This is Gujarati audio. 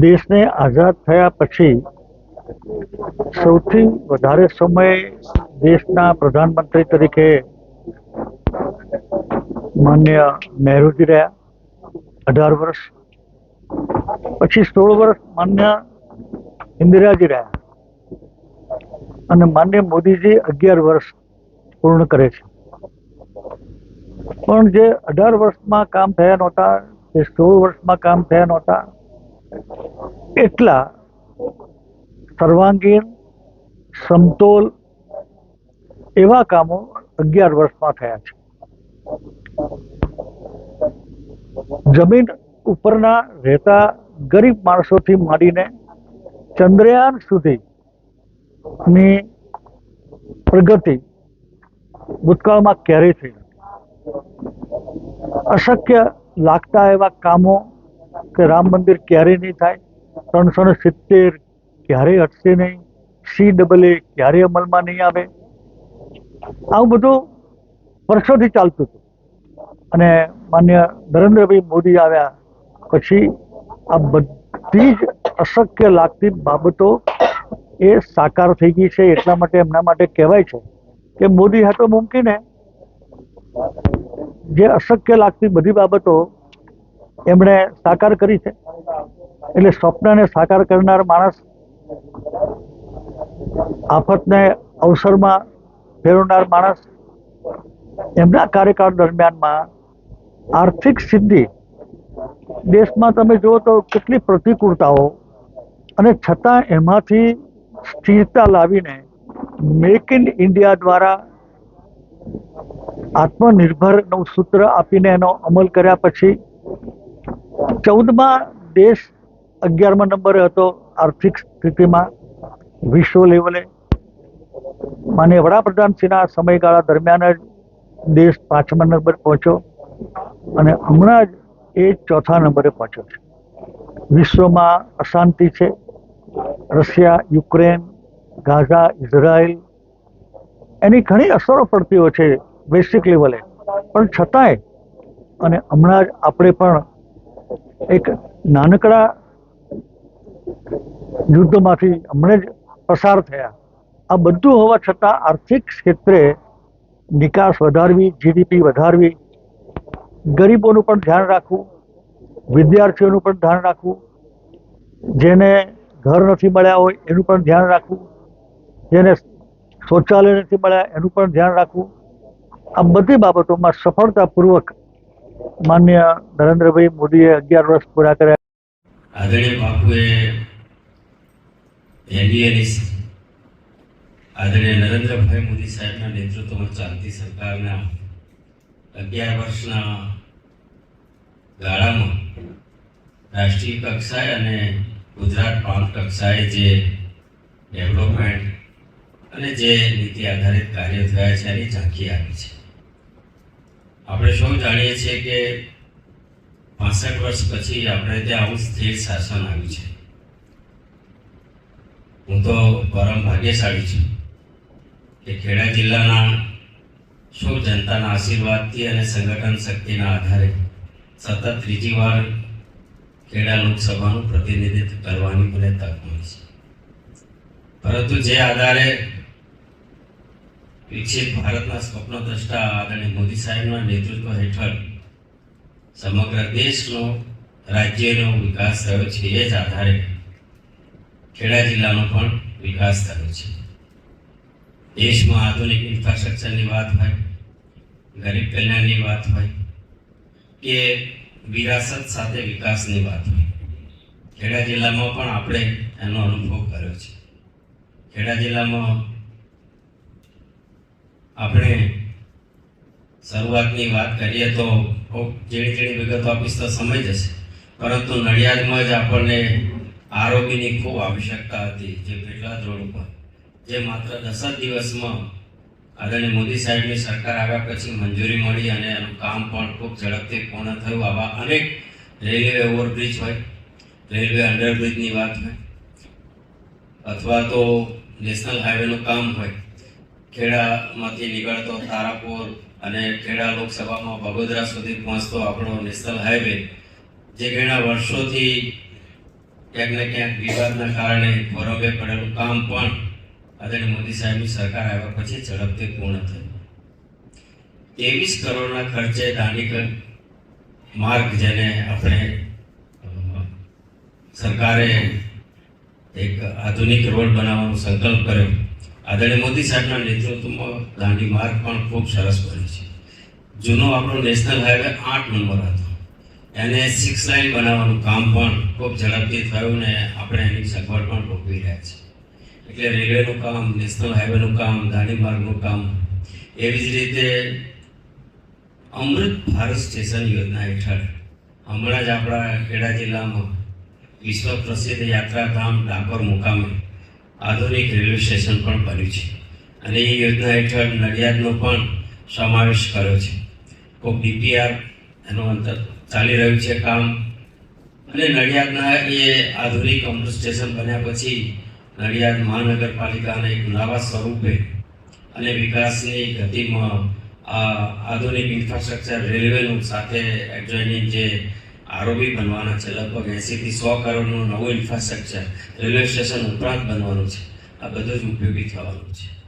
દેશને આઝાદ થયા પછી સૌથી વધારે સમય દેશના પ્રધાનમંત્રી તરીકે માન્ય નહેરુજી રહ્યા. અઢાર વર્ષ. પછી સોળ વર્ષ માન્ય ઇન્દિરાજી રહ્યા. અને માન્ય મોદીજી અગિયાર વર્ષ પૂર્ણ કરે છે. પણ જે અઢાર વર્ષમાં કામ થયા નહોતા તે સોળ વર્ષમાં કામ થયા નહોતા એટલા સર્વાંગીણ, સમતોલ એવા કામો અગિયાર વર્ષમાં થયા છે. જમીન ઉપરના રહેતા ગરીબ માણસોથી માંડીને ચંદ્રયાન સુધીની પ્રગતિ ભૂતકાળમાં ક્યારેય થઈ નથી. અશક્ય લાગતા એવા કામો કે રામ મંદિર ક્યારે નહીં થાય, ત્રણસો ને સિત્તેર ક્યારેય હટશે નહીં સી ડબલ એ ક્યારેય અમલમાં નહીં આવે. આવું બધું વર્ષોથી ચાલતું હતું. અને માન્ય નરેન્દ્રભાઈ મોદી આવ્યા પછી આ બધી જ અશક્ય લાગતી બાબતો એ સાકાર થઈ ગઈ છે. એટલા માટે એમના માટે કહેવાય છે કે મોદી હા તો હે જે અશક્ય લાગતી બધી બાબતો એમણે સાકાર કરી છે. એટલે સ્વપ્નને સાકાર કરનાર માણસ આફતને અવસરમાં ફેરવનાર માણસ એમના કાર્યકાળ દરમિયાનમાં આર્થિક સિદ્ધિ દેશમાં તમે જુઓ તો કેટલી પ્રતિકૂળતાઓ અને છતાં એમાંથી સ્થિરતા લાવીને મેક ઇન ઇન્ડિયા દ્વારા આત્મનિર્ભરનું સૂત્ર આપીને એનો અમલ કર્યા પછી ચૌદમાં દેશ અગિયારમા નંબરે હતો આર્થિક સ્થિતિમાં વિશ્વ લેવલે. માન્ય વડાપ્રધાનશ્રીના સમયગાળા દરમિયાન જ દેશ પાંચમા નંબર પહોંચ્યો અને હમણાં જ એ ચોથા નંબરે પહોંચ્યો છે. વિશ્વમાં અશાંતિ છે. રશિયા, યુક્રેન, ગાઝા, ઇઝરાયલ એની ઘણી અસરો પડતી હોય છે વૈશ્વિક લેવલે. પણ છતાંય અને હમણાં જ આપણે પણ એક નાનકડા યુદ્ધમાંથી હમણાં જ પસાર થયા. આ બધું હોવા છતાં આર્થિક ક્ષેત્રે નિકાસ વધારવી, જીડીપી વધારવી, ગરીબોનું પણ ધ્યાન રાખવું, વિદ્યાર્થીઓનું પણ ધ્યાન રાખવું, જેને ઘર નથી મળ્યા હોય એનું પણ ધ્યાન રાખવું, જેને શૌચાલય નથી મળ્યા એનું પણ ધ્યાન રાખવું. આ બધી બાબતોમાં સફળતાપૂર્વક માન્ય નરેન્દ્રભાઈ મોદીએ અગિયાર વર્ષ પૂરા કર્યા. આદરણીય બાપુએ, એનડીએની આદરણીય નરેન્દ્રભાઈ મોદી સાહેબના નેતૃત્વમાં ચાલતી સરકારના અગિયાર વર્ષના ગાળામાં રાષ્ટ્રીય કક્ષાએ અને ગુજરાત પ્રાંત કક્ષાએ જે ડેવલપમેન્ટ અને જે નીતિ આધારિત કાર્યો થયા છે, એની ઝાંખી આપી છે. આપણે સૌ જાણીએ છીએ કે પાસઠ વર્ષ પછી આપણે ત્યાં આવું સ્થિર શાસન આવ્યું છે. હું તો પરમ ભાગ્યશાળી છું કે ખેડા જિલ્લાના સૌ જનતાના આશીર્વાદથી અને સંગઠન શક્તિના આધારે સતત ત્રીજી વાર ખેડા લોકસભાનું પ્રતિનિધિત્વ કરવાની મને તક મળી છે. પરંતુ જે આધારે વિકસિત ભારતના સ્વપ્નદ્રષ્ટા આદરણીય મોદી સાહેબના નેતૃત્વ હેઠળ સમગ્ર દેશનો, રાજ્યનો વિકાસ થયો છે, એ જ આધારે ખેડા જિલ્લાનો પણ વિકાસ થયો છે. દેશમાં આધુનિક ઇન્ફ્રાસ્ટ્રક્ચરની વાત હોય, ગરીબ કલ્યાણની વાત હોય, કે વિરાસત સાથે વિકાસની વાત હોય, ખેડા જિલ્લામાં પણ આપણે એનો અનુભવ કર્યો છે. ખેડા જિલ્લામાં આપણે શરૂઆતની વાત કરીએ તો જેણી ઝીણી વિગતો આપીશ તો સમય જશે. પરંતુ નડિયાદમાં જ આપણને આરોગ્યની ખૂબ આવશ્યકતા હતી જે પેટલા રોડ ઉપર. જે માત્ર દસ જ દિવસમાં આદરણીય મોદી સાહેબની સરકાર આવ્યા પછી મંજૂરી મળી અને એનું કામ પણ ખૂબ ઝડપથી પૂર્ણ થયું. આવા અનેક રેલવે ઓવરબ્રિજ હોય, રેલવે અંડરબ્રિજની વાત હોય, અથવા તો નેશનલ હાઈવેનું કામ હોય ખેડામાંથી નીકળતો તારાપુર અને ખેડા લોકસભામાં બગોદરા સુધી પહોંચતો આપણો નેશનલ હાઈવે, જે ઘણા વર્ષોથી ક્યાંક ને ક્યાંક વિવાદના કારણે ખોરબે પડેલું કામ પણ આદરણીય મોદી સાહેબની સરકાર આવ્યા પછી ઝડપથી પૂર્ણ થયું. ત્રેવીસ કરોડના ખર્ચે દાંડીકર માર્ગ જેને આપણે સરકારે એક આધુનિક રોડ બનાવવાનો સંકલ્પ કર્યો. આદરણીય મોદી સાહેબના નેતૃત્વમાં દાંડી માર્ગ પણ ખૂબ સરસ બન્યો છે. જૂનો આપણો નેશનલ હાઈવે આઠ નંબર હતો. એને સિક્સ લાઇન બનાવવાનું કામ પણ ખૂબ ઝડપથી થયું ને આપણે એની સગવડ પણ ભોગવી રહ્યા છીએ. એટલે રેલવેનું કામ, નેશનલ હાઈવેનું કામ દાંડી માર્ગનું કામ, એવી જ રીતે અમૃત ભારત સ્ટેશન યોજના હેઠળ હમણાં જ આપણા ખેડા જિલ્લામાં વિશ્વ પ્રસિદ્ધ યાત્રાધામ ડાકોર મુકામે આધુનિક રેલવે સ્ટેશન પણ બન્યું છે અને એ યોજના હેઠળ નડિયાદનો પણ સમાવેશ કર્યો છે. ખૂબ બીપીઆર એનું અંતર ચાલી રહ્યું છે કામ અને નડિયાદના એ આધુનિક અમૃત સ્ટેશન બન્યા પછી નડિયાદ મહાનગરપાલિકાને એક નવા સ્વરૂપે અને વિકાસની ગતિમાં આ આધુનિક ઇન્ફ્રાસ્ટ્રક્ચર રેલવેનું સાથે એડજોઇનિંગ જે આરોબી બનવાના છે. લગભગ એંસીથી સો કરોડનું નવું ઇન્ફ્રાસ્ટ્રક્ચર રેલવે સ્ટેશન ઉપરાંત બનવાનું છે. આ બધું જ ઉપયોગી થવાનું છે.